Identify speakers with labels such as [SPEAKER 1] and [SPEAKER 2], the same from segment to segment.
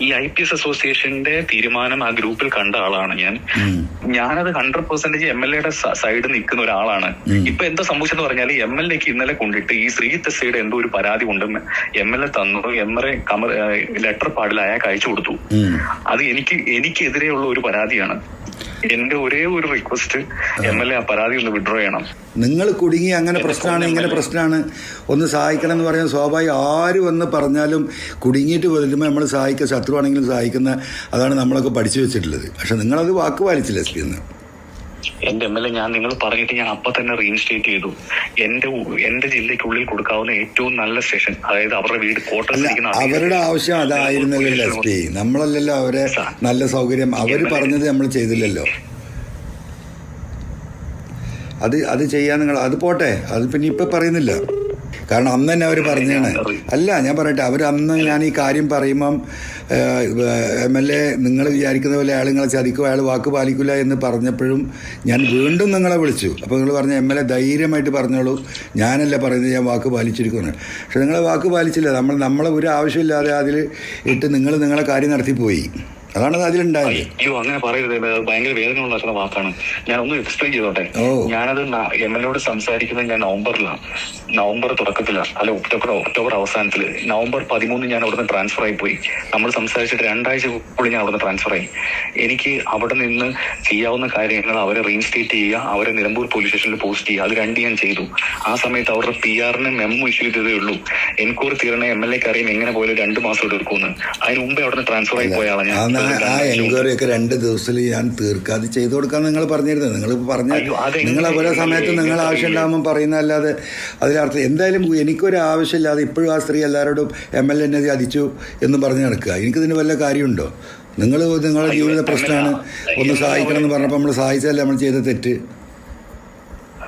[SPEAKER 1] ഈ I P S അസോസിയേഷന്റെ തീരുമാനം ആ ഗ്രൂപ്പിൽ കണ്ട ആളാണ് ഞാൻ. ഞാനത് ഹൺഡ്രഡ് പെർസെന്റേജ് എം എൽ എയുടെ സൈഡിൽ നിൽക്കുന്ന ഒരാളാണ്. ഇപ്പൊ എന്താ സംഭവിച്ചെന്ന് പറഞ്ഞാൽ എം എൽ എക്ക് ഇന്നലെ കൊണ്ടിട്ട് ഈ ശ്രീ എസ്ഐയുടെ എന്തോ ഒരു പരാതി ഉണ്ടെന്ന് എം എൽ എ തന്നു. എം എൽ എ കമർ ലെറ്റർ പാടിൽ അയാൾക്ക് അയച്ചു കൊടുത്തു. അത് എനിക്ക് എനിക്കെതിരെയുള്ള ഒരു പരാതിയാണ്. എന്റെ ഒരേ ഒരു റിക്വസ്റ്റ് എം എൽ എ ആ പരാതി ഒന്ന് വിഡ്രോ ചെയ്യണം.
[SPEAKER 2] നിങ്ങൾ കുടുങ്ങി അങ്ങനെ പ്രശ്നമാണ് ഇങ്ങനെ പ്രശ്നമാണ്. ഒന്ന് സഹായിക്കണം എന്ന് പറയാൻ സ്വാഭാവികം. ആര് വന്ന് പറഞ്ഞാലും കുടുങ്ങിയിട്ട് വരുമ്പോൾ നമ്മൾ സഹായിക്കുക ശത്രുവാണെങ്കിലും സഹായിക്കുന്ന അതാണ് നമ്മളൊക്കെ പഠിച്ചു വെച്ചിട്ടുള്ളത്. പക്ഷെ നിങ്ങളത് വാക്ക് പാലിച്ചില്ല എസ് പി എന്ന്.
[SPEAKER 1] എന്റെ എം എൽ എ ഞാൻ നിങ്ങൾ പറഞ്ഞിട്ട് ഞാൻ അപ്പൊ തന്നെ റീഇൻസ്റ്റേറ്റ് ചെയ്തു. എന്റെ എന്റെ ജില്ലയ്ക്കുള്ളിൽ കൊടുക്കാവുന്ന ഏറ്റവും നല്ല സ്റ്റേഷൻ അതായത് അവരുടെ വീട് കോട്ടയം
[SPEAKER 2] അവരുടെ ആവശ്യം അതായിരുന്നല്ലോ എസ് പി. നമ്മളല്ലല്ലോ അവരെ നല്ല സൗകര്യം അവർ പറഞ്ഞത് നമ്മൾ ചെയ്തില്ലല്ലോ. അത് അത് ചെയ്യാൻ നിങ്ങൾ അത് പോട്ടെ. അത് പിന്നെ ഇപ്പൊ പറയുന്നില്ല. കാരണം അന്ന് തന്നെ അവർ പറഞ്ഞാണ്. അല്ല ഞാൻ പറയട്ടെ അവർ അന്ന് ഞാൻ ഈ കാര്യം പറയുമ്പം എം എൽ എ നിങ്ങൾ വിചാരിക്കുന്ന പോലെ അയാൾ നിങ്ങളെ ചതിക്കും അയാൾ വാക്ക് പാലിക്കില്ല എന്ന് പറഞ്ഞപ്പോഴും ഞാൻ വീണ്ടും നിങ്ങളെ വിളിച്ചു. അപ്പോൾ നിങ്ങൾ പറഞ്ഞ എം എൽ എ ധൈര്യമായിട്ട് പറഞ്ഞോളൂ. ഞാനല്ല പറയുന്നത് ഞാൻ വാക്ക് പാലിച്ചിരിക്കുന്നു പക്ഷെ നിങ്ങളെ വാക്ക് പാലിച്ചില്ല. നമ്മൾ നമ്മളെ ഒരു ആവശ്യമില്ലാതെ അതിൽ ഇട്ട് നിങ്ങൾ നിങ്ങളെ കാര്യം നടത്തിപ്പോയി. അതാണ് അതിലുണ്ടായത്.
[SPEAKER 1] അയ്യോ അങ്ങനെ പറയരുത്. ഭയങ്കര വേദന ഉണ്ടാക്കുന്ന വാക്കാണ്. ഞാൻ ഒന്ന് എക്സ്പ്ലെയിൻ ചെയ്തോട്ടെ. ഞാനത് എം എൽ എയോട് സംസാരിക്കുന്നത് ഞാൻ നവംബറിലാണ് നവംബർ തുടക്കത്തിലാണ് അല്ല ഒക്ടോബർ ഒക്ടോബർ അവസാനത്തിൽ. നവംബർ പതിമൂന്ന് ഞാൻ അവിടുന്ന് ട്രാൻസ്ഫർ ആയി പോയി. നമ്മൾ സംസാരിച്ചിട്ട് രണ്ടാഴ്ചക്കുള്ളിൽ ഞാൻ അവിടുന്ന് ട്രാൻസ്ഫർ ആയി. എനിക്ക് അവിടെ നിന്ന് ചെയ്യാവുന്ന കാര്യങ്ങൾ അവരെ റീഇൻസ്റ്റേറ്റ് ചെയ്യുക അവരെ നിലമ്പൂർ പോലീസ് സ്റ്റേഷനിൽ പോസ്റ്റ് ചെയ്യുക. അത് രണ്ട് ഞാൻ ചെയ്തു. ആ സമയത്ത് അവരുടെ പി ആറിന് മെമ്മോ ഇഷ്യൂ ചെയ്തതേ ഉള്ളൂ. എൻക്വയറി തീരണ എം എൽ എക്ക് അറിയാം എങ്ങനെ പോയാലും രണ്ട് മാസം എടുക്കുമെന്ന്. അതിന് മുമ്പേ അവിടുന്ന് ട്രാൻസ്ഫർ ആയി പോയ ആളാണ് ഞാൻ.
[SPEAKER 2] ആ- എൻക്വയറി ഒക്കെ രണ്ട് ദിവസത്തിൽ ഞാൻ തീർക്കാം അത് ചെയ്തു കൊടുക്കാൻ നിങ്ങൾ പറഞ്ഞിരുന്നത്. നിങ്ങൾ പറഞ്ഞ നിങ്ങൾ ഓരോ സമയത്ത് നിങ്ങൾ ആവശ്യമില്ലാമെന്ന് ഉണ്ടാകുമ്പോൾ പറയുന്നതല്ലാതെ അതിനർത്ഥം എന്തായാലും എനിക്കൊരു ആവശ്യമില്ലാതെ ഇപ്പോഴും ആ സ്ത്രീ എല്ലാവരോടും എം എൽ എന്നെ ചതിച്ചു എന്ന് പറഞ്ഞ് നടക്കുക. എനിക്കിതിന് വല്ല കാര്യമുണ്ടോ? നിങ്ങൾ നിങ്ങളുടെ ജീവിത പ്രശ്നമാണ്. ഒന്ന് സഹായിക്കണം എന്ന് പറഞ്ഞപ്പോൾ നമ്മൾ സഹായിച്ചാലേ നമ്മൾ ചെയ്ത തെറ്റ്?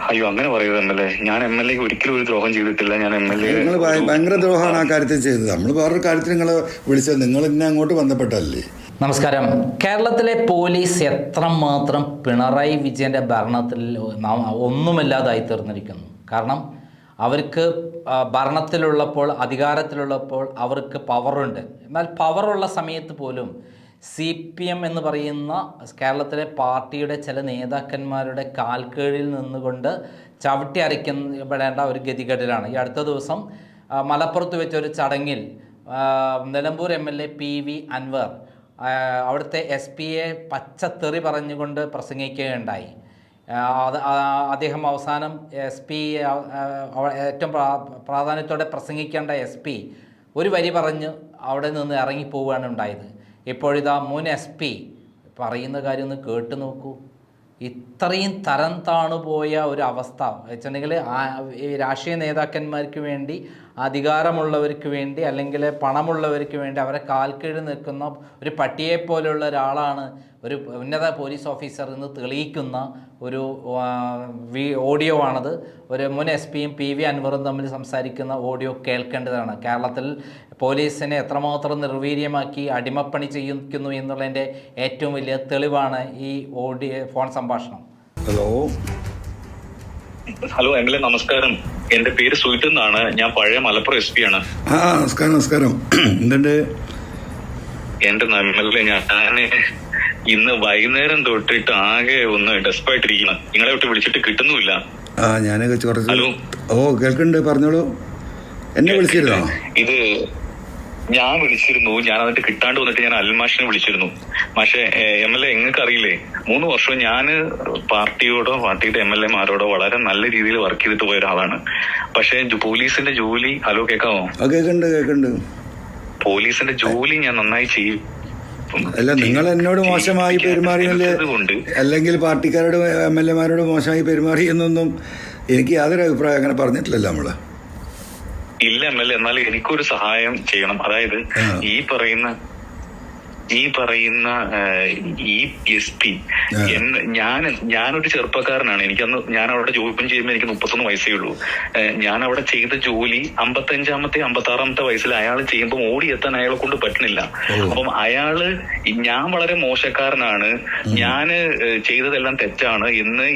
[SPEAKER 1] അയ്യോ അങ്ങനെ പറയരുത് എം എൽ എ ഞാൻ എം എൽ എ ഒരിക്കലും ഒരു ദ്രോഹം ചെയ്തിട്ടില്ല. ഞാൻ എം എൽ എ
[SPEAKER 2] നിങ്ങൾ ഭയങ്കര ദ്രോഹമാണ് ആ കാര്യത്തിൽ ചെയ്തത്. നമ്മൾ വേറൊരു കാര്യത്തിൽ നിങ്ങൾ വിളിച്ചത് നിങ്ങൾ ഇന്നെ അങ്ങോട്ട് ബന്ധപ്പെട്ടല്ലേ
[SPEAKER 3] നമസ്കാരം. കേരളത്തിലെ പോലീസ് എത്രമാത്രം പിണറായി വിജയന്റെ ഭരണത്തിൽ ഒന്നുമില്ലാതായി തീർന്നിരിക്കുന്നു. കാരണം അവർക്ക് ഭരണത്തിലുള്ളപ്പോൾ അധികാരത്തിലുള്ളപ്പോൾ അവർക്ക് പവറുണ്ട്. എന്നാൽ പവറുള്ള സമയത്ത് പോലും സി പി എം എന്ന് പറയുന്ന കേരളത്തിലെ പാർട്ടിയുടെ ചില നേതാക്കന്മാരുടെ കാൽക്കീഴിൽ നിന്നുകൊണ്ട് ചവിട്ടി അരയ്ക്കപ്പെടേണ്ട ഒരു ഗതികേടിലാണ്. ഈ അടുത്ത ദിവസം മലപ്പുറത്ത് വെച്ചൊരു ചടങ്ങിൽ Nilambur M L A P V Anvar അവിടുത്തെ എസ് പിയെ പച്ചത്തെറി പറഞ്ഞുകൊണ്ട് പ്രസംഗിക്കുകയുണ്ടായി. അത് അദ്ദേഹം അവസാനം എസ് പി ഏറ്റവും പ്രാ- പ്രാധാന്യത്തോടെ പ്രസംഗിക്കേണ്ട എസ് പി ഒരു വരി പറഞ്ഞ് അവിടെ നിന്ന് ഇറങ്ങിപ്പോവുകയാണ് ഉണ്ടായത്. ഇപ്പോഴിതാ മുൻ എസ് പി പറയുന്ന കാര്യം ഒന്ന് കേട്ട് നോക്കൂ. ഇത്രയും തരം താണുപോയ ഒരു അവസ്ഥ. വെച്ചിട്ടുണ്ടെങ്കിൽ രാഷ്ട്രീയ നേതാക്കന്മാർക്ക് വേണ്ടി അധികാരമുള്ളവർക്ക് വേണ്ടി അല്ലെങ്കിൽ പണമുള്ളവർക്ക് വേണ്ടി അവരെ കാൽക്കീഴ് നിൽക്കുന്ന ഒരു പട്ടിയെ പോലെയുള്ള ഒരാളാണ് ഒരു ഉന്നത പോലീസ് ഓഫീസർ എന്ന് തെളിയിക്കുന്ന ഒരു വി ഓഡിയോ ആണത്. ഒരു മുൻ എസ് പിയും പി വി അൻവറും തമ്മിൽ സംസാരിക്കുന്ന ഓഡിയോ കേൾക്കേണ്ടതാണ്. കേരളത്തിൽ പോലീസിനെ എത്രമാത്രം നിർവീര്യമാക്കി അടിമപ്പണി ചെയ്യിക്കുന്നു എന്നുള്ളതിന്റെ ഏറ്റവും വലിയ തെളിവാണ് ഈ ഓഡിയോ ഫോൺ സംഭാഷണം.
[SPEAKER 2] Hello.
[SPEAKER 1] Hello M L A നമസ്കാരം. എന്റെ പേര് സുഹിത്ത് എന്നാണ്. ഞാൻ പഴയ മലപ്പുറം എസ് പി ആണ്.
[SPEAKER 2] ആ നമസ്കാരം നമസ്കാരം. എന്തുണ്ട്?
[SPEAKER 1] എന്റെ നല്ല ഞാൻ ഇന്ന് വൈകുന്നേരം തൊട്ടിട്ട് ആകെ ഒന്ന് ഡെസ്പായിട്ടിരിക്കണം നിങ്ങളെ വിട്ട് വിളിച്ചിട്ട് കിട്ടുന്നുമില്ല.
[SPEAKER 2] ആ ഞാനൊക്കെ കുറച്ച്
[SPEAKER 1] ഹലോ.
[SPEAKER 2] ഓ കേൾക്കുന്നുണ്ട്. പറഞ്ഞോളൂ. എന്നെ വിളിച്ചിരുന്നോ?
[SPEAKER 1] ഇത് ഞാൻ വിളിച്ചിരുന്നു ഞാൻ അതിന്റെ കിട്ടാണ്ട് വന്നിട്ട് ഞാൻ അൽമാഷിനെ വിളിച്ചിരുന്നു. പക്ഷേ എം എൽ എ നിങ്ങൾക്ക് അറിയില്ലേ മൂന്ന് വർഷം ഞാൻ പാർട്ടിയോടോ പാർട്ടിയുടെ എം എൽ എമാരോടോ വളരെ നല്ല രീതിയിൽ വർക്ക് ചെയ്തിട്ട് പോയ ഒരാളാണ്. പക്ഷേ പോലീസിന്റെ ജോലി ഹലോ കേൾക്കാമോ
[SPEAKER 2] കേൾക്കുന്നുണ്ട് കേൾക്കുന്നുണ്ട്
[SPEAKER 1] പോലീസിന്റെ ജോലി ഞാൻ നന്നായി ചെയ്യും.
[SPEAKER 2] അല്ല നിങ്ങൾ എന്നോട് മോശമായി പെരുമാറിയല്ലേ അല്ലെങ്കിൽ പാർട്ടിക്കാരോട് എം എൽ എമാരോട് മോശമായി പെരുമാറി എന്നൊന്നും എനിക്ക് യാതൊരു അഭിപ്രായം അങ്ങനെ പറഞ്ഞിട്ടില്ലല്ലോ നമ്മൾ.
[SPEAKER 1] ഇല്ല എം എൽ എ എന്നാൽ എനിക്കൊരു സഹായം ചെയ്യണം. അതായത് ഈ പറയുന്ന ഈ പറയുന്ന ഈ എസ് പി ഞാൻ ഞാനൊരു ചെറുപ്പക്കാരനാണ്. എനിക്കന്ന് ഞാൻ അവിടെ ജോലിപ്പം ചെയ്യുമ്പോൾ എനിക്ക് മുപ്പത്തൊന്ന് വയസ്സേ ഉള്ളൂ. ഞാൻ അവിടെ ചെയ്ത ജോലി അമ്പത്തഞ്ചാമത്തെ അമ്പത്തി ആറാമത്തെ വയസ്സിൽ അയാൾ ചെയ്യുമ്പോൾ ഓടിയെത്താൻ അയാളെ കൊണ്ട് പറ്റുന്നില്ല. അപ്പം അയാൾ ഞാൻ വളരെ മോശക്കാരനാണ്. ഞാൻ ചെയ്തതെല്ലാം തെറ്റാണ് എന്ന്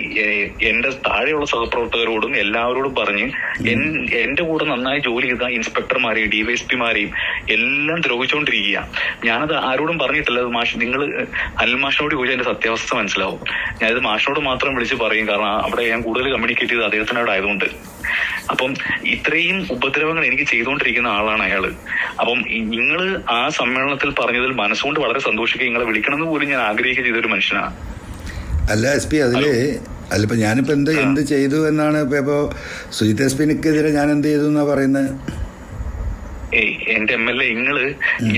[SPEAKER 1] എന്റെ താഴെയുള്ള സഹപ്രവർത്തകരോടും എല്ലാവരോടും പറഞ്ഞ് എന്റെ കൂടെ നന്നായി ജോലി ചെയ്ത ഇൻസ്പെക്ടർമാരെയും ഡിവൈഎസ്പിമാരെയും എല്ലാം ദ്രോഹിച്ചുകൊണ്ടിരിക്കുക ഞാനത് ആരോടും പറഞ്ഞിട്ടില്ല അത് മാഷ്. നിങ്ങൾ അനിൽ മാഷിനോട് ചോദിച്ചാൽ എന്റെ സത്യാവസ്ഥ മനസ്സിലാവും. ഞാനിത് മാഷിനോട് മാത്രം വിളിച്ച് പറയും. കാരണം അവിടെ ഞാൻ കൂടുതൽ കമ്മ്യൂണിക്കേറ്റ് ചെയ്ത് അദ്ദേഹത്തിനോട് ആയതുകൊണ്ട്. അപ്പം ഇത്രയും ഉപദ്രവങ്ങൾ എനിക്ക് ചെയ്തുകൊണ്ടിരിക്കുന്ന ആളാണ് അയാൾ. അപ്പം നിങ്ങൾ ആ സമ്മേളനത്തിൽ പറഞ്ഞതിൽ മനസ്സുകൊണ്ട് വളരെ സന്തോഷിക്കുക. നിങ്ങളെ വിളിക്കണമെന്ന് പോലും ഞാൻ ആഗ്രഹിക്കുക ചെയ്ത ഒരു മനുഷ്യനാണ്
[SPEAKER 2] അല്ല എസ് പി അതിൽ അല്ല ഇപ്പൊ ഞാനിപ്പോ എന്ത് എന്ത് ചെയ്തു എന്നാണ് ഇപ്പൊ ഇപ്പോ സുജിത് എസ് പിനെതിരെ ഞാൻ എന്ത് ചെയ്തു എന്നാ പറയുന്നത്
[SPEAKER 1] എന്റെ എം എൽ എ നിങ്ങൾ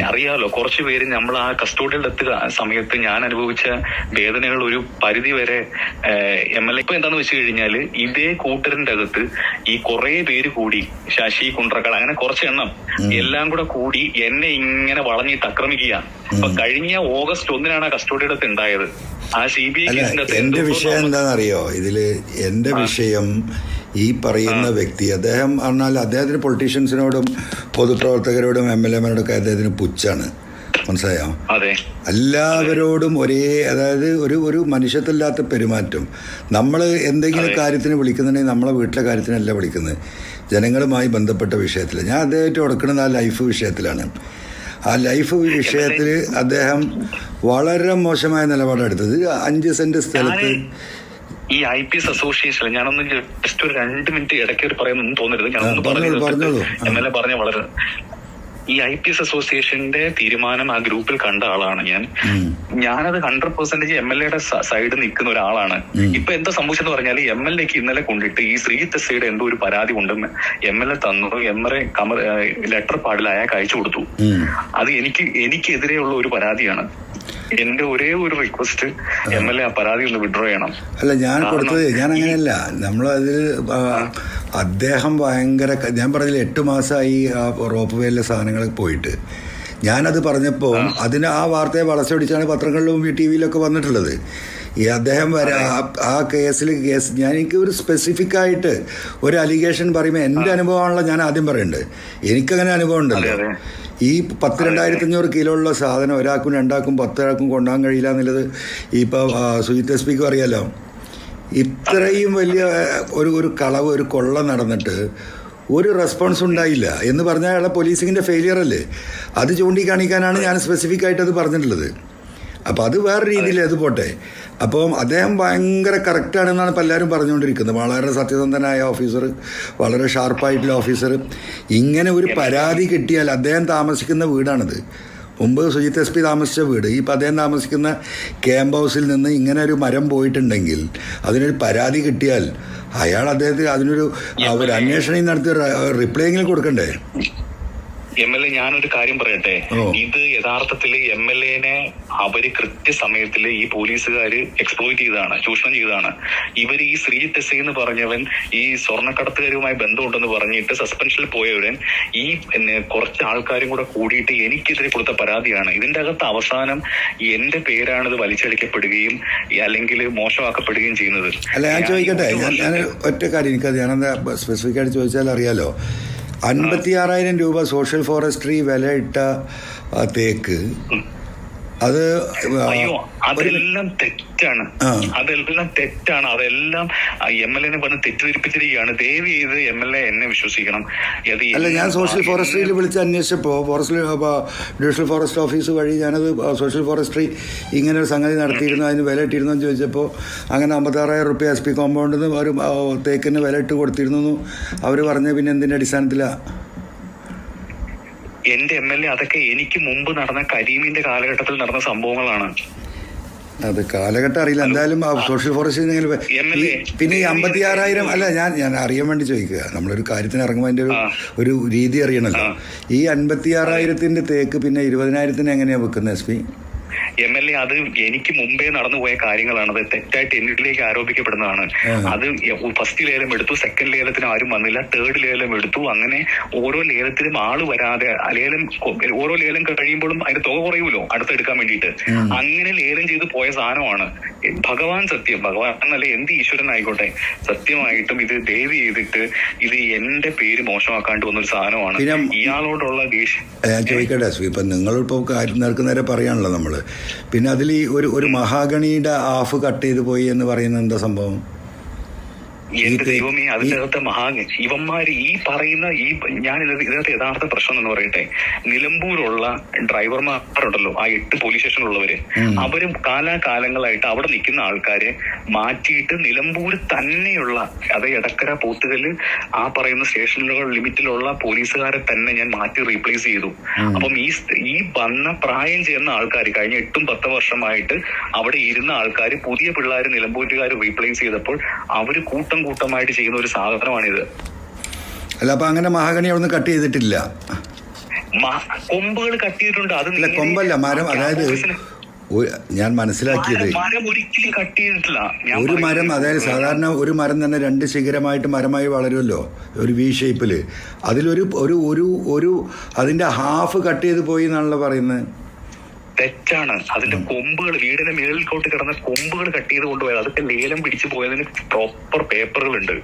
[SPEAKER 1] അറിയാലോ കുറച്ചു പേര് നമ്മൾ ആ കസ്റ്റോഡിയിൽ എത്തുക സമയത്ത് ഞാൻ അനുഭവിച്ച വേദനകൾ ഒരു പരിധി വരെ എം എൽ എ ഇപ്പൊ എന്താന്ന് വെച്ച് കഴിഞ്ഞാൽ ഇതേ കൂട്ടരിന്റെ അകത്ത് ഈ കുറെ പേര് കൂടി ശശി കുണ്ട്രക്കാട് അങ്ങനെ കുറച്ച് എണ്ണം എല്ലാം കൂടെ കൂടി എന്നെ ഇങ്ങനെ വളഞ്ഞിട്ട് ആക്രമിക്കുക അപ്പൊ കഴിഞ്ഞ ഓഗസ്റ്റ് ഒന്നിനാണ് ആ കസ്റ്റോഡിയുടെ ഉണ്ടായത്.
[SPEAKER 2] എന്റെ വിഷയം എന്താണെന്നറിയോ? ഇതിൽ എന്റെ വിഷയം ഈ പറയുന്ന വ്യക്തി അദ്ദേഹം പറഞ്ഞാൽ അദ്ദേഹത്തിന് പൊളിറ്റീഷ്യൻസിനോടും പൊതുപ്രവർത്തകരോടും എം എൽ എമാരോടൊക്കെ അദ്ദേഹത്തിന് പുച്ഛാണ്. മനസ്സിലായോ? എല്ലാവരോടും ഒരേ അതായത് ഒരു ഒരു മനുഷ്യത്തില്ലാത്ത പെരുമാറ്റം. നമ്മൾ എന്തെങ്കിലും. കാര്യത്തിന് വിളിക്കുന്നുണ്ടെങ്കിൽ നമ്മളെ വീട്ടിലെ കാര്യത്തിനല്ല വിളിക്കുന്നത്. ജനങ്ങളുമായി ബന്ധപ്പെട്ട വിഷയത്തിൽ ഞാൻ അദ്ദേഹമായിട്ട് കൊടുക്കുന്നത് ആ ലൈഫ് വിഷയത്തിലാണ്. ആ ലൈഫ് വിഷയത്തിൽ അദ്ദേഹം വളരെ മോശമായ നിലപാടെടുത്തത് അഞ്ച് സെന്റ് സ്ഥലത്ത്
[SPEAKER 1] ഈ ഐ പി എസ് അസോസിയേഷൻ ഞാനൊന്ന് ജസ്റ്റ് ഒരു രണ്ട് മിനിറ്റ് ഇടയ്ക്ക് ഒരു പറയുന്നൊന്നും തോന്നരുത്. ഞാനൊന്ന്
[SPEAKER 2] പറഞ്ഞു.
[SPEAKER 1] എം എൽ എ പറഞ്ഞ വളരെ ഈ ഐ പി എസ് അസോസിയേഷന്റെ തീരുമാനം ആ ഗ്രൂപ്പിൽ കണ്ട ആളാണ് ഞാൻ. ഞാനത് ഹൺഡ്രഡ് പെർസെന്റേജ് എം എൽ എയുടെ സൈഡിൽ നിൽക്കുന്ന ഒരാളാണ്. ഇപ്പൊ എന്താ സംഭവിച്ചെന്ന് പറഞ്ഞാൽ എം എൽ എക്ക് ഇന്നലെ കൊണ്ടിട്ട് ഈ ശ്രീ എസ്ഐയുടെ എന്തോ ഒരു പരാതി ഉണ്ടെന്ന് എം എൽ എ തന്നു. എം എൽ എ കമർ ലെറ്റർ പാടിൽ അയാൾക്ക് അയച്ചു കൊടുത്തു. അത് എനിക്ക് എനിക്കെതിരെയുള്ള ഒരു പരാതിയാണ്. എന്റെ ഒരേ ഒരു റിക്വസ്റ്റ് എം എൽ എ ആ പരാതി ഒന്ന് വിഡ്രോ ചെയ്യണം.
[SPEAKER 2] അല്ല ഞാൻ കൊടുത്തത് ഞാൻ അങ്ങനെയല്ല അതിൽ അദ്ദേഹം ഭയങ്കര ഞാൻ പറഞ്ഞില്ല എട്ട് മാസമായി ആ റോപ്പ് വേയിലെ സാധനങ്ങൾ പോയിട്ട്. ഞാനത് പറഞ്ഞപ്പോൾ അതിന് ആ വാർത്തയെ വളച്ചൊടിച്ചാണ് പത്രങ്ങളിലും ടി വിയിലൊക്കെ വന്നിട്ടുള്ളത്. ഈ അദ്ദേഹം വരെ ആ- കേസിൽ കേസ് ഞാൻ എനിക്ക് ഒരു സ്പെസിഫിക് ആയിട്ട് ഒരു അലിഗേഷൻ പറയുമ്പോൾ എന്റെ അനുഭവമാണല്ലോ ഞാൻ ആദ്യം പറയുന്നുണ്ട് എനിക്കങ്ങനെ അനുഭവം ഉണ്ടല്ലോ. ഈ പത്ത് രണ്ടായിരത്തി അഞ്ഞൂറ് കിലോ ഉള്ള സാധനം ഒരാൾക്കും രണ്ടാൾക്കും പത്തൊരാൾക്കും കൊണ്ടുപോകാൻ കഴിയില്ല എന്നുള്ളത് ഇപ്പോൾ സുജിത് എസ് പിക്കും അറിയാലോ. ഇത്രയും വലിയ ഒരു ഒരു കളവ് ഒരു കൊള്ള നടന്നിട്ട് ഒരു റെസ്പോൺസ് ഉണ്ടായില്ല എന്ന് പറഞ്ഞാൽ അയാളെ പോലീസിങ്ങിന്റെ ഫെയിലിയർ അല്ലേ? അത് ചൂണ്ടിക്കാണിക്കാനാണ് ഞാൻ സ്പെസിഫിക് ആയിട്ട് അത് പറഞ്ഞിട്ടുള്ളത്. അപ്പോൾ അത് വേറെ രീതിയിൽ അത് പോട്ടെ. അപ്പം അദ്ദേഹം ഭയങ്കര കറക്റ്റാണെന്നാണ് ഇപ്പോൾ എല്ലാവരും പറഞ്ഞുകൊണ്ടിരിക്കുന്നത്. വളരെ സത്യസന്ധനായ ഓഫീസർ വളരെ ഷാർപ്പായിട്ടുള്ള ഓഫീസർ ഇങ്ങനെ ഒരു പരാതി കിട്ടിയാൽ അദ്ദേഹം താമസിക്കുന്ന വീടാണിത്. മുമ്പ് സുജിത് എസ് പി താമസിച്ച വീട്. ഈ ഇപ്പം അദ്ദേഹം താമസിക്കുന്ന ക്യാമ്പ് ഹൗസിൽ നിന്ന് ഇങ്ങനെ ഒരു മരം പോയിട്ടുണ്ടെങ്കിൽ അതിനൊരു പരാതി കിട്ടിയാൽ അയാൾ അദ്ദേഹത്തിന് അതിനൊരു ഒരു അന്വേഷണം നടത്തി റിപ്ലൈ എങ്കിലും കൊടുക്കണ്ടേ?
[SPEAKER 1] എം എൽ എ ഞാനൊരു കാര്യം പറയട്ടെ. ഇത് യഥാർത്ഥത്തിൽ എം എൽ എനെ അവർ കൃത്യസമയത്തിൽ ഈ പോലീസുകാർ എക്സ്പ്ലോയിറ്റ് ചെയ്തതാണ് ചൂഷണം ചെയ്തതാണ്. ഇവർ ഈ ശ്രീ എന്ന് പറഞ്ഞവൻ ഈ സ്വർണക്കടത്തുകാരുമായി ബന്ധമുണ്ടെന്ന് പറഞ്ഞിട്ട് സസ്പെൻഷനിൽ പോയവരൻ ഈ കുറച്ച് ആൾക്കാരും കൂടെ കൂടിയിട്ട് എനിക്കെതിരെ കൊടുത്ത പരാതിയാണ്. ഇതിന്റെ അകത്ത് അവസാനം എന്റെ പേരാണ് ഇത് വലിച്ചടിക്കപ്പെടുകയും അല്ലെങ്കിൽ മോശമാക്കപ്പെടുകയും ചെയ്യുന്നത്.
[SPEAKER 2] അല്ല ഞാൻ ചോദിക്കട്ടെ? ഞാൻ ഒറ്റ കാര്യം എനിക്കത് ഞാനെന്താ സ്പെസിഫിക് ആയിട്ട് ചോദിച്ചാൽ അറിയാലോ അൻപത്തി ആറായിരം രൂപ സോഷ്യൽ ഫോറസ്ട്രി വില ഇട്ട തേക്ക് അത്
[SPEAKER 1] അയ്യോ അതെല്ലാം തെറ്റാണ്. അതെല്ലാം തെറ്റാണ്. അതെല്ലാം എം എൽ എനെ പറഞ്ഞ് തെറ്റിദ്ധരിപ്പിച്ചിരിക്കുകയാണ്. ദയവ് ചെയ്ത് എം എൽ എ എന്നെ വിശ്വസിക്കണം.
[SPEAKER 2] അല്ല ഞാൻ സോഷ്യൽ ഫോറസ്ട്രിയിൽ വിളിച്ച് അന്വേഷിച്ചപ്പോൾ ഫോറസ്ട്രി ഡിവിഷണൽ ഫോറസ്റ്റ് ഓഫീസ് വഴി ഞാനത് സോഷ്യൽ ഫോറസ്ട്രി ഇങ്ങനെ ഒരു സംഗതി നടത്തിയിരുന്നു അതിന് വില ഇട്ടിരുന്നു എന്ന് ചോദിച്ചപ്പോൾ അങ്ങനെ അമ്പത്താറായിരം റുപ്യ എസ് പി കോമ്പൗണ്ടിൽ നിന്ന് ഒരു ആ, തേക്കിന് വില ഇട്ട് കൊടുത്തിരുന്നു അവർ പറഞ്ഞ പിന്നെ എന്തിന്റെ അടിസ്ഥാനത്തിലാണ്
[SPEAKER 1] എന്റെ എം എൽ എ അതൊക്കെ എനിക്ക് മുമ്പ് നടന്ന കരീമിന്റെ കാലഘട്ടത്തിൽ നടന്ന സംഭവങ്ങളാണ്.
[SPEAKER 2] അത് കാലഘട്ടം അറിയില്ല. എന്തായാലും സോഷ്യൽ ഫോറസ്റ്റ്. പിന്നെ ഈ അമ്പത്തി ആറായിരം അല്ല ഞാൻ ഞാൻ അറിയാൻ വേണ്ടി ചോദിക്കുക. നമ്മളൊരു കാര്യത്തിന് ഇറങ്ങുമ്പോൾ അതിന്റെ ഒരു ഒരു രീതി
[SPEAKER 1] അറിയണല്ലോ.
[SPEAKER 2] ഈ അൻപത്തി ആറായിരത്തിന്റെ തേക്ക് പിന്നെ ഇരുപതിനായിരത്തിന് എങ്ങനെയാ വെക്കുന്നത് S P?
[SPEAKER 1] M L A അത് എനിക്ക് മുമ്പേ നടന്നുപോയ കാര്യങ്ങളാണ്. അത് തെറ്റായിട്ട് എന്നിലേക്ക് ആരോപിക്കപ്പെടുന്നതാണ്. അത് ഫസ്റ്റ് ലേലം എടുത്തു സെക്കൻഡ് ലേലത്തിന് ആരും വന്നില്ല തേർഡ് ലേലം എടുത്തു. അങ്ങനെ ഓരോ ലേലത്തിലും ആൾ വരാതെ ലേലം ഓരോ ലേലം കഴിയുമ്പോഴും അതിന്റെ തുക കുറയുമല്ലോ അടുത്തെടുക്കാൻ വേണ്ടിയിട്ട്. അങ്ങനെ ലേലം ചെയ്ത് പോയ സാധനമാണ്. ഭഗവാൻ സത്യം. ഭഗവാൻ എന്നല്ല എന്ത് ഈശ്വരൻ ആയിക്കോട്ടെ. സത്യമായിട്ടും ഇത് ദയവ് ചെയ്തിട്ട് ഇത് എന്റെ പേര് മോശമാക്കാണ്ട് വന്നൊരു സാധനമാണ്. ഇയാളോടുള്ള ദേഷ്യം.
[SPEAKER 2] ഞാൻ ചോദിക്കട്ടെ ഇപ്പൊ നിങ്ങളിപ്പോ കാര്യം നേരെ പറയാണല്ലോ നമ്മൾ പിന്നെ അതിൽ ഒരു ഒരു മഹാഗണിയുടെ ഹാഫ് കട്ട് ചെയ്ത് പോയി എന്ന് പറയുന്നത് എന്താ സംഭവം?
[SPEAKER 1] എന്റെ ദൈവമേ അതിന്റെ അകത്ത് മഹാ ഇവന്മാര് ഈ പറയുന്ന ഈ ഞാൻ ഇത് ഇതിനകത്ത് യഥാർത്ഥ പ്രശ്നം എന്ന് പറയട്ടെ. നിലമ്പൂരുള്ള ഡ്രൈവർമാരുണ്ടല്ലോ ആ എട്ട് പോലീസ് സ്റ്റേഷനിലുള്ളവര് അവരും കാലാകാലങ്ങളായിട്ട് അവിടെ നിൽക്കുന്ന ആൾക്കാരെ മാറ്റിയിട്ട് നിലമ്പൂർ തന്നെയുള്ള അതായത് എടക്കര പോത്തുകൽ ആ പറയുന്ന സ്റ്റേഷനുകൾ ലിമിറ്റിലുള്ള പോലീസുകാരെ തന്നെ ഞാൻ മാറ്റി റീപ്ലേസ് ചെയ്തു. അപ്പം ഈ ഈ വന്ന പ്രായം ചെയ്യുന്ന ആൾക്കാർ കഴിഞ്ഞ എട്ടും പത്ത് വർഷമായിട്ട് അവിടെ ഇരുന്ന ആൾക്കാർ പുതിയ പിള്ളേർ നിലമ്പൂരുകാർ റീപ്ലേസ് ചെയ്തപ്പോൾ അവർ കൂട്ടം കൂട്ടമായിട്ട് ചെയ്യുന്ന ഒരു സാധനമാണിത്.
[SPEAKER 2] അല്ല അപ്പൊ അങ്ങനെ മഹാഗണി അവിടെ നിന്ന് കട്ട് ചെയ്തിട്ടില്ല.
[SPEAKER 1] കൊമ്പുകൾ കട്ട്
[SPEAKER 2] ചെയ്തിട്ടുണ്ട്
[SPEAKER 1] അത്
[SPEAKER 2] കൊമ്പല്ല മരം അതായത് ഞാൻ മനസ്സിലാക്കിയത് ഒരു മരം അതായത് സാധാരണ ഒരു മരം തന്നെ രണ്ട് ശിഖരമായിട്ട് മരമായി വളരുമല്ലോ ഒരു വി ഷേപ്പിൽ അതിലൊരു ഒരു ഒരു ഒരു അതിന്റെ ഹാഫ് കട്ട് ചെയ്ത് പോയി എന്നാണല്ലോ പറയുന്നത്.
[SPEAKER 1] തെറ്റാണ്. അതിന്റെ കൊമ്പുകൾ വീടിന്റെ മേളിൽക്കോട്ട് കിടന്ന കൊമ്പുകൾ കട്ട് ചെയ്ത് കൊണ്ടുപോയത്. അതൊക്കെ ലേലം പിടിച്ചു പോയതിന് പ്രോപ്പർ പേപ്പറുകൾ ഉണ്ട്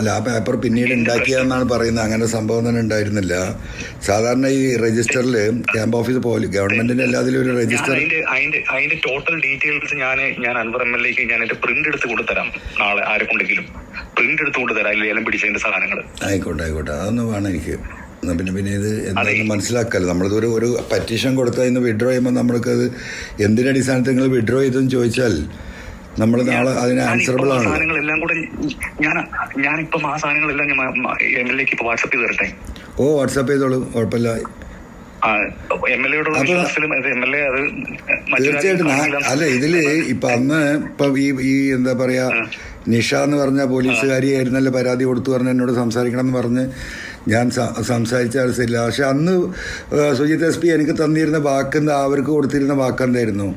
[SPEAKER 2] അല്ല ആ പേപ്പർ പിന്നീട് ഉണ്ടാക്കിയതെന്നാണ് പറയുന്നത്. അങ്ങനെ സംഭവം തന്നെ ഉണ്ടായിരുന്നില്ല. സാധാരണ ഈ രജിസ്റ്ററിൽ ക്യാമ്പ് ഓഫീസ് പോലെ ഗവൺമെന്റിന്റെ എല്ലാത്തിലും ഒരു രജിസ്റ്റർ
[SPEAKER 1] അതിന്റെ അതിന്റെ ടോട്ടൽ ഡീറ്റെയിൽസ് ഞാൻ ഞാൻ അൻവർ എം എൽ എക്ക് ഞാൻ എന്റെ പ്രിന്റ് എടുത്ത് കൊടുത്തരാം. നാളെ ആരെ കൊണ്ടെങ്കിലും പ്രിന്റ് എടുത്ത് കൊണ്ടുതരാം ലേലം പിടിച്ചതിന്റെ സാധനങ്ങൾ
[SPEAKER 2] ആയിക്കോട്ടെ ആയിക്കോട്ടെ. അതൊന്നും വേണം എനിക്ക്. എന്നാ പിന്നെ പിന്നെ ഇത് എന്താണെന്ന് മനസ്സിലാക്കാമല്ലോ നമ്മളിതൊരു ഒരു പറ്റീഷൻ കൊടുത്താൽ ഇന്ന് വിഡ്രോ ചെയ്യുമ്പോൾ നമ്മൾക്കത് എന്തിന്റെ അടിസ്ഥാനത്തിൽ നിങ്ങൾ വിഡ്രോ ചെയ്തെന്ന് ചോദിച്ചാൽ നമ്മൾ നാളെ അതിന് ആൻസറബിൾ ആണ്.
[SPEAKER 1] സാധനങ്ങളെല്ലാം കൂടെ ഞാൻ ഞാനിപ്പം ആ സാധനങ്ങളെല്ലാം ഞാൻ എം എൽ എക്ക് ഇപ്പൊ വാട്സപ്പ് ചെയ്ത് തരട്ടെ?
[SPEAKER 2] ഓ വാട്സപ്പ് ചെയ്തോളൂ. കുഴപ്പമില്ല. തീർച്ചയായിട്ടും അല്ല ഇതിൽ ഇപ്പൊ അന്ന് ഇപ്പൊ ഈ ഈ എന്താ പറയാ നിഷ എന്ന് പറഞ്ഞ പോലീസുകാരിയായിരുന്നല്ലോ പരാതി കൊടുത്തു പറഞ്ഞ എന്നോട് സംസാരിക്കണം എന്ന് പറഞ്ഞ് ഞാൻ സംസാരിച്ചാൽ സംസാരിച്ച ആവശ്യമില്ല പക്ഷെ അന്ന് സുജിത് എസ് പി എനിക്ക് തന്നിരുന്ന വാക്ക് അവർക്ക് കൊടുത്തിരുന്ന വാക്കെന്തായിരുന്നു?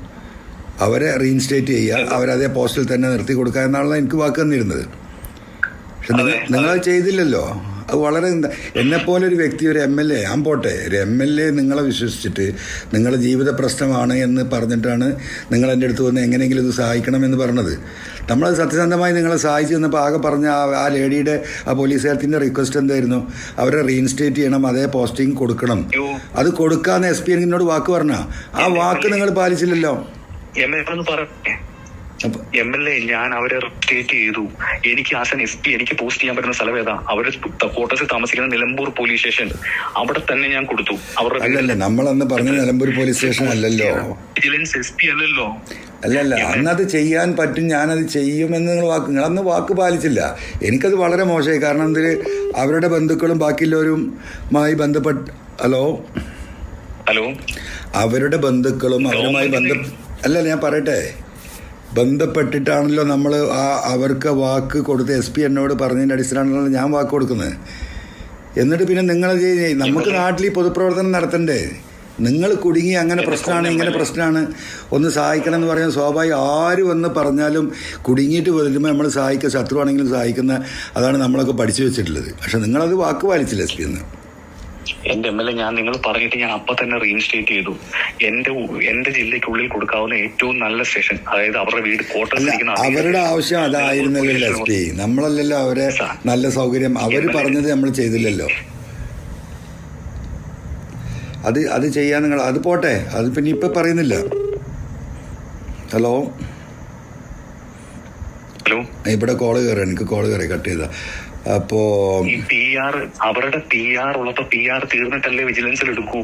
[SPEAKER 2] അവരെ റീഇൻസ്റ്റേറ്റ് ചെയ്യുക അവരതേ പോസ്റ്റിൽ തന്നെ നിർത്തി കൊടുക്കുക എന്നാണല്ലോ എനിക്ക് വാക്ക് തന്നിരുന്നത്. പക്ഷെ നിങ്ങൾ ചെയ്തില്ലല്ലോ. അത് വളരെ എന്നെപ്പോലെ ഒരു വ്യക്തി ഒരു എം എൽ എ ഞാൻ പോട്ടെ ഒരു എം എൽ എ നിങ്ങളെ വിശ്വസിച്ചിട്ട് നിങ്ങളുടെ ജീവിത പ്രശ്നമാണ് എന്ന് പറഞ്ഞിട്ടാണ് നിങ്ങൾ എന്റെ അടുത്ത് വന്ന് എങ്ങനെയെങ്കിലും ഇത് സഹായിക്കണം എന്ന് പറഞ്ഞത്. നമ്മളത് സത്യസന്ധമായി നിങ്ങളെ സഹായിച്ചു തന്നപ്പോൾ ആകെ പറഞ്ഞ ആ ആ ലേഡിയുടെ ആ പോലീസുകാരത്തിന്റെ റിക്വസ്റ്റ് എന്തായിരുന്നു? അവരെ റീഇൻസ്റ്റേറ്റ് ചെയ്യണം അതേ പോസ്റ്റിംഗ് കൊടുക്കണം. അത് കൊടുക്കാന്ന് എസ് പി എന്നോട് വാക്ക് പറഞ്ഞ. ആ വാക്ക് നിങ്ങൾ പാലിച്ചില്ലല്ലോ.
[SPEAKER 1] എം എൽ എ ഞാൻ അവരെ സ്റ്റേറ്റ് ചെയ്തു. എനിക്ക് ആസൻ എസ് പി എനിക്ക് പോസ്റ്റ് ചെയ്യാൻ പറ്റുന്ന സ്ഥലം ഏതാ? അവർ ക്വാർട്ടേഴ്സിൽ താമസിക്കുന്ന നിലമ്പൂർ പോലീസ് സ്റ്റേഷൻ അവിടെ തന്നെ ഞാൻ കൊടുത്തു. അവരുടെ
[SPEAKER 2] നമ്മളന്ന് പറഞ്ഞ നിലമ്പൂർ പോലീസ് സ്റ്റേഷൻ അല്ലല്ലോ.
[SPEAKER 1] വിജിലൻസ് എസ് പി അല്ലല്ലോ.
[SPEAKER 2] അല്ലല്ല അന്നത് ചെയ്യാൻ പറ്റും ഞാനത് ചെയ്യുമെന്ന് നിങ്ങൾ വാക്ക് നിങ്ങൾ അന്ന് വാക്ക് പാലിച്ചില്ല. എനിക്കത് വളരെ മോശമായി. കാരണം എന്തിൽ അവരുടെ ബന്ധുക്കളും ബാക്കിയുള്ളവരുമായി ബന്ധപ്പെട്ട് ഹലോ?
[SPEAKER 1] ഹലോ?
[SPEAKER 2] അവരുടെ ബന്ധുക്കളും അവരുമായി ബന്ധ അല്ലല്ല ഞാൻ പറയട്ടെ. ബന്ധപ്പെട്ടിട്ടാണല്ലോ നമ്മൾ ആ അവർക്ക് വാക്ക് കൊടുത്ത് എസ് പി എന്നോട് പറഞ്ഞതിന്റെ അടിസ്ഥാനത്തിലാണ് ഞാൻ വാക്ക് കൊടുക്കുന്നത്. എന്നിട്ട് പിന്നെ നിങ്ങൾ നമുക്ക് നാട്ടിൽ ഈ പൊതുപ്രവർത്തനം നടത്തണ്ടേ? നിങ്ങൾ കുടുങ്ങി അങ്ങനെ പ്രശ്നമാണ് ഇങ്ങനെ പ്രശ്നമാണ് ഒന്ന് സഹായിക്കണം എന്ന് പറയുന്നത് സ്വാഭാവികം. ആര് വന്ന് പറഞ്ഞാലും കുടുങ്ങിയിട്ട് വരുമ്പോൾ നമ്മൾ സഹായിക്കുക ശത്രുവാണെങ്കിലും സഹായിക്കുന്ന അതാണ് നമ്മളൊക്കെ പഠിച്ചു വെച്ചിട്ടുള്ളത്. പക്ഷെ നിങ്ങളത് വാക്ക് പാലിച്ചില്ല എസ് പി എന്ന്.
[SPEAKER 1] എന്റെ എം എൽ എ ഞാൻ നിങ്ങൾ പറഞ്ഞിട്ട് ഞാൻ അപ്പൊ തന്നെ റീഇൻസ്റ്റേറ്റ് ചെയ്തു. എന്റെ എന്റെ ജില്ലയ്ക്കുള്ളിൽ കൊടുക്കാവുന്ന ഏറ്റവും നല്ല സ്റ്റേഷൻ അതായത് അവരുടെ വീട്
[SPEAKER 2] അവരുടെ ആവശ്യം അതായിരുന്നല്ലോ എസ് പി നമ്മളല്ലല്ലോ അവരെ നല്ല സൗകര്യം അവർ പറഞ്ഞത് നമ്മൾ ചെയ്തില്ലല്ലോ. അത് അത് ചെയ്യാൻ നിങ്ങൾ അത് പോട്ടെ. അത് പിന്നെ ഇപ്പൊ പറയുന്നില്ല. ഹലോ?
[SPEAKER 1] ഹലോ?
[SPEAKER 2] ഇവിടെ കോൾ കയറി എനിക്ക് കോൾ കയറി കട്ട് ചെയ്ത. അപ്പോ
[SPEAKER 1] ഈ പി ആർ അവരുടെ പി ആർ ഉള്ളപ്പോ പി ആർ തീർന്നിട്ടല്ലേ വിജിലൻസിൽ എടുക്കൂ.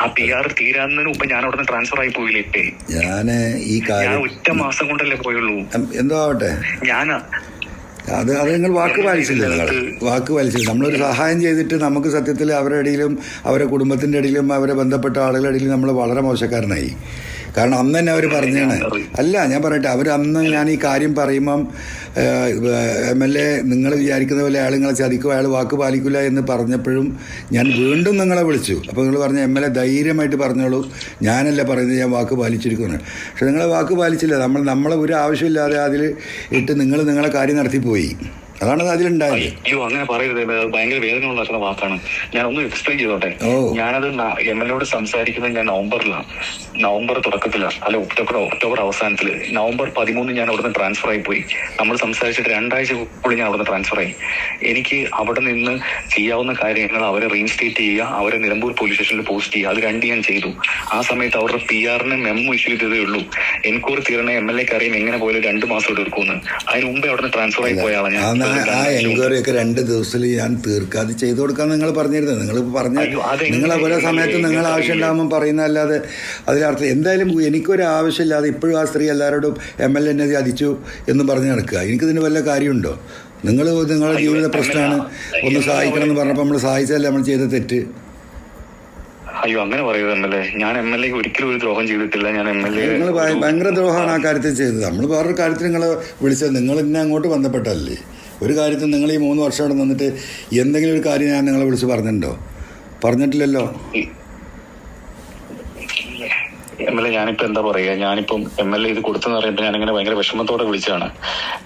[SPEAKER 1] ആ പി ആർ തീരാന്നതിന് മുമ്പ് ഞാൻ അവിടെ ട്രാൻസ്ഫർ ആയി പോയില്ലേ
[SPEAKER 2] ഞാൻ ഈ കാര്യം
[SPEAKER 1] ഒറ്റ മാസം കൊണ്ടല്ലേ പോയുള്ളൂ.
[SPEAKER 2] എന്തോ ആവട്ടെ?
[SPEAKER 1] ഞാനാ.
[SPEAKER 2] അത് അത് നിങ്ങൾ വാക്ക് പാലിച്ചില്ല നിങ്ങൾ വാക്ക് പാലിച്ചില്ല. നമ്മളൊരു സഹായം ചെയ്തിട്ട് നമുക്ക് സത്യത്തിൽ അവരുടെ ഇടയിലും അവരുടെ കുടുംബത്തിന്റെ ഇടയിലും അവരെ ബന്ധപ്പെട്ട ആളുകളുടെ ഇടയിലും നമ്മൾ വളരെ മോശക്കാരനായി. കാരണം അന്ന് തന്നെ അവർ പറഞ്ഞാണ്. അല്ല ഞാൻ പറയട്ടെ അവർ അന്ന് ഞാൻ ഈ കാര്യം പറയുമ്പം എം എൽ എ നിങ്ങൾ വിചാരിക്കുന്ന പോലെ അയാൾ നിങ്ങളെ ചതിക്കും അയാൾ വാക്ക് പാലിക്കില്ല എന്ന് പറഞ്ഞപ്പോഴും ഞാൻ വീണ്ടും നിങ്ങളെ വിളിച്ചു. അപ്പോൾ നിങ്ങൾ പറഞ്ഞ എം എൽ എ ധൈര്യമായിട്ട് പറഞ്ഞോളൂ. ഞാനല്ല പറയുന്നത് ഞാൻ വാക്ക് പാലിച്ചിരിക്കുന്നു പക്ഷെ നിങ്ങളെ വാക്ക് പാലിച്ചില്ല. നമ്മൾ നമ്മളെ ഒരു ആവശ്യമില്ലാതെ അതിൽ ഇട്ട് നിങ്ങൾ നിങ്ങളെ കാര്യം നടത്തിപ്പോയി. അതാണ് അതിലുണ്ടായത്.
[SPEAKER 1] അയ്യോ അങ്ങനെ പറയരുത്. ഭയങ്കര വേദന ഉണ്ടാക്കുന്ന വാക്കാണ്. ഞാൻ ഒന്ന് എക്സ്പ്ലെയിൻ ചെയ്തോട്ടെ. ഞാനത് എം എൽ എയോട് സംസാരിക്കുന്നത് ഞാൻ നവംബറിലാണ് നവംബർ തുടക്കത്തിലാണ് അല്ല ഒക്ടോബർ ഒക്ടോബർ അവസാനത്തിൽ. നവംബർ പതിമൂന്ന് ഞാൻ അവിടുന്ന് ട്രാൻസ്ഫർ ആയി പോയി. നമ്മൾ സംസാരിച്ചിട്ട് രണ്ടാഴ്ചക്കുള്ളിൽ ഞാൻ അവിടുന്ന് ട്രാൻസ്ഫർ ആയി എനിക്ക് അവിടെ നിന്ന് ചെയ്യാവുന്ന കാര്യങ്ങൾ അവരെ റീഇൻസ്റ്റേറ്റ് ചെയ്യുക അവരെ നിലമ്പൂർ പോലീസ് സ്റ്റേഷനിൽ പോസ്റ്റ് ചെയ്യുക. അത് രണ്ട് ഞാൻ ചെയ്തു. ആ സമയത്ത് അവരുടെ പി ആറിന് മെമ്മോ ഇഷ്യൂ ചെയ്തതേ ഉള്ളൂ. എൻക്വയറി തീരണ എം എൽ എക്ക് അറിയാം എങ്ങനെ പോയാലും രണ്ട് മാസം എടുക്കുമെന്ന്. അതിന് മുമ്പേ അവിടുന്ന് ട്രാൻസ്ഫർ ആയി പോയ ആളാണ് ഞാൻ.
[SPEAKER 2] ആ എൻക്വയറി ഒക്കെ രണ്ട് ദിവസത്തിൽ ഞാൻ തീർക്കാതെ ചെയ്തു കൊടുക്കാൻ നിങ്ങൾ പറഞ്ഞിരുന്നത്. നിങ്ങൾ പറഞ്ഞ നിങ്ങൾ ഓരോ സമയത്ത് നിങ്ങൾ
[SPEAKER 1] എങ്ങനെ
[SPEAKER 2] ആവശ്യം ഉണ്ടാകുമ്പോൾ പറയുന്നതല്ലാതെ അതിലർത്ഥം എന്തായാലും എനിക്കൊരു ആവശ്യമില്ലാതെ ഇപ്പോഴും ആ സ്ത്രീ എല്ലാവരോടും എം എൽ എന്നെ ചതിച്ചു എന്ന് പറഞ്ഞ് നടക്കുക. എനിക്കിതിന് വല്ല കാര്യമുണ്ടോ? നിങ്ങൾ നിങ്ങളുടെ ജീവിത പ്രശ്നമാണ്. ഒന്ന് സഹായിക്കണം എന്ന് പറഞ്ഞപ്പോൾ നമ്മൾ സഹായിച്ചല്ല നമ്മൾ ചെയ്ത തെറ്റ്.
[SPEAKER 1] അയ്യോ അങ്ങനെ പറയരുത് എം എൽ എ ഞാൻ എം എൽ എ ഒരിക്കലും ഒരു ദ്രോഹം ചെയ്തിട്ടില്ല. ഞാൻ എം എൽ എ
[SPEAKER 2] നിങ്ങൾ ഭയങ്കര ദ്രോഹമാണ് ആ കാര്യത്തിൽ ചെയ്തത്. നമ്മൾ വേറൊരു കാര്യത്തിൽ നിങ്ങൾ വിളിച്ചത്. നിങ്ങൾ ഇന്നെ അങ്ങോട്ട് ബന്ധപ്പെട്ടല്ലേ ഒരു കാര്യത്തിൽ നിങ്ങൾ ഈ മൂന്ന് വർഷം അവിടെ നിന്നിട്ട് എന്തെങ്കിലും ഒരു കാര്യം ഞാൻ നിങ്ങളെ വിളിച്ച് പറഞ്ഞിട്ടുണ്ടോ? പറഞ്ഞിട്ടില്ലല്ലോ?
[SPEAKER 1] എം എൽ എ ഞാനിപ്പോ എന്താ പറയാ? ഞാനിപ്പം എം എൽ എ ഇത് കൊടുത്തെന്ന് ഞാൻ ഞാനിങ്ങനെ ഭയങ്കര വിഷമത്തോടെ വിളിച്ചതാണ്.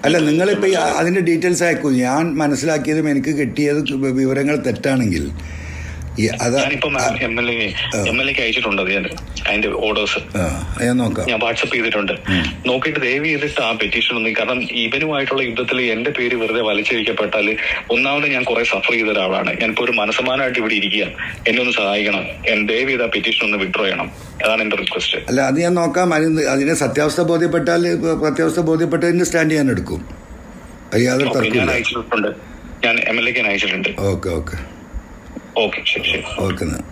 [SPEAKER 2] അല്ല നിങ്ങളിപ്പോ അതിന്റെ ഡീറ്റെയിൽസ് അയക്കൂ ഞാൻ മനസ്സിലാക്കിയതും എനിക്ക് കിട്ടിയത് വിവരങ്ങൾ തെറ്റാണെങ്കിൽ.
[SPEAKER 1] ഞാനിപ്പം M L A M L എക്ക് അയച്ചിട്ടുണ്ട് ഞാൻ അതിന്റെ ഓർഡേഴ്സ്
[SPEAKER 2] ഞാൻ
[SPEAKER 1] വാട്സപ്പ് ചെയ്തിട്ടുണ്ട്. നോക്കിയിട്ട് ദയവ് ചെയ്തിട്ട് ആ പെറ്റീഷൻ ഒന്നും കാരണം ഇവനുമായിട്ടുള്ള യുദ്ധത്തിൽ എന്റെ പേര് വെറുതെ വലിച്ചഴിക്കപ്പെട്ടാൽ ഒന്നാമത് ഞാൻ കുറെ സഫർ ചെയ്ത ഒരാളാണ്. ഞാനിപ്പോ ഒരു മനസ്സമാനമായിട്ട് ഇവിടെ ഇരിക്കുക എന്നെ ഒന്ന് സഹായിക്കണം. ദയവ് ചെയ്ത് ആ പെറ്റീഷൻ ഒന്ന് വിഡ്രോ ചെയ്യണം. അതാണ് എന്റെ റിക്വസ്റ്റ്
[SPEAKER 2] അല്ല അത് ഞാൻ നോക്കാം. അതിന് സത്യാവസ്ഥ ബോധ്യപ്പെട്ടാൽ സത്യാവസ്ഥ ബോധ്യപ്പെട്ടതിന് സ്റ്റാൻഡ് ചെയ്യാൻ എടുക്കും.
[SPEAKER 1] ഞാൻ അയച്ചിട്ടുണ്ട്. ഞാൻ എം എൽ എക്ക് അയച്ചിട്ടുണ്ട്.
[SPEAKER 2] Okay okay.
[SPEAKER 1] ഓക്കെ ശരി ശരി.
[SPEAKER 2] ഓക്കെ എന്നാൽ